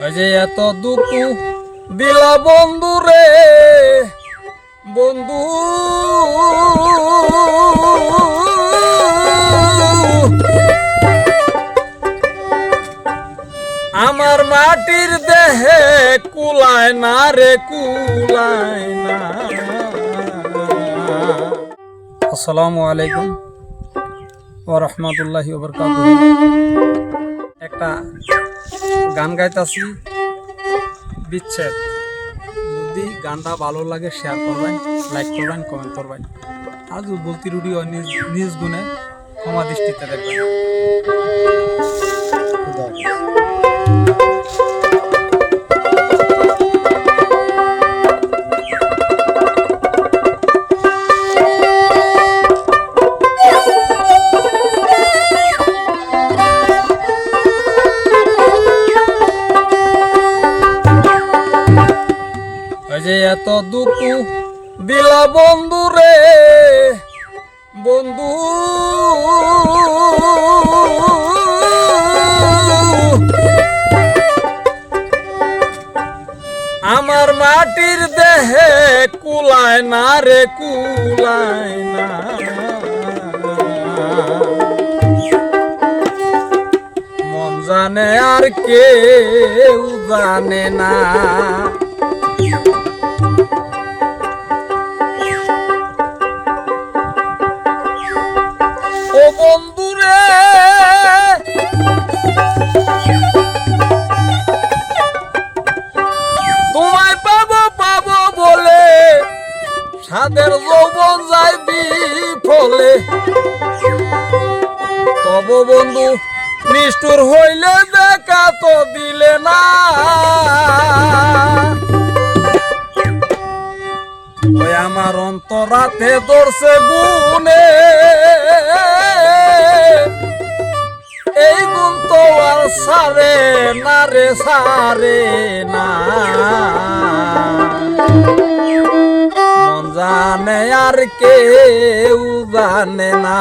যে এত দুঃখ, দিলা বন্ধু রে, বন্ধু। আমার মাটির দেহে কুলায় না রে, কুলায় না। আসসালামু আলাইকুম ও রহমতুল্লাহি একটা গান গাইতাছি। বিচ্ছেদ। যদি গানটা ভালো লাগে শেয়ার করবেন লাইক করবেন কমেন্ট করবেন। আর যদি বলতি রুটি নিজ নিজ গুণে ক্ষমা দৃষ্টিতে দেখবেন। এত দুঃখ দিলা বন্ধু রে বন্ধু। আমার মাটির দেহে কুলায় না রে, কুলায় না। মন জানে আর কেউ জানে না। বন্ধুরে। তোমায় পাবো পাবো বলে সাদের যৌবন যাইবি ফলে তব বন্ধু, নিষ্ঠুর হইলে দেখা তো দিলে না। ওই আমার অন্তরাতে দর্শে গুনে এই গুণ তো আর সারে না রে সারে না। জানে আর কেউ জানে না।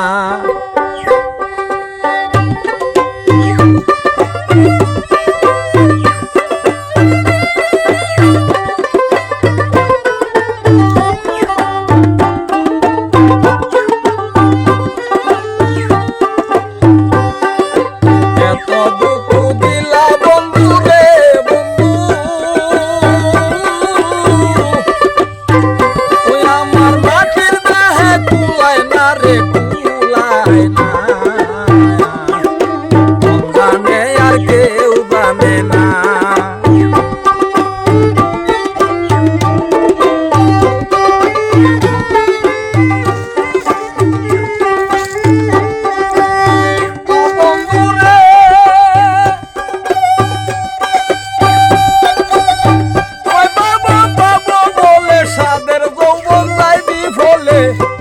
Hey.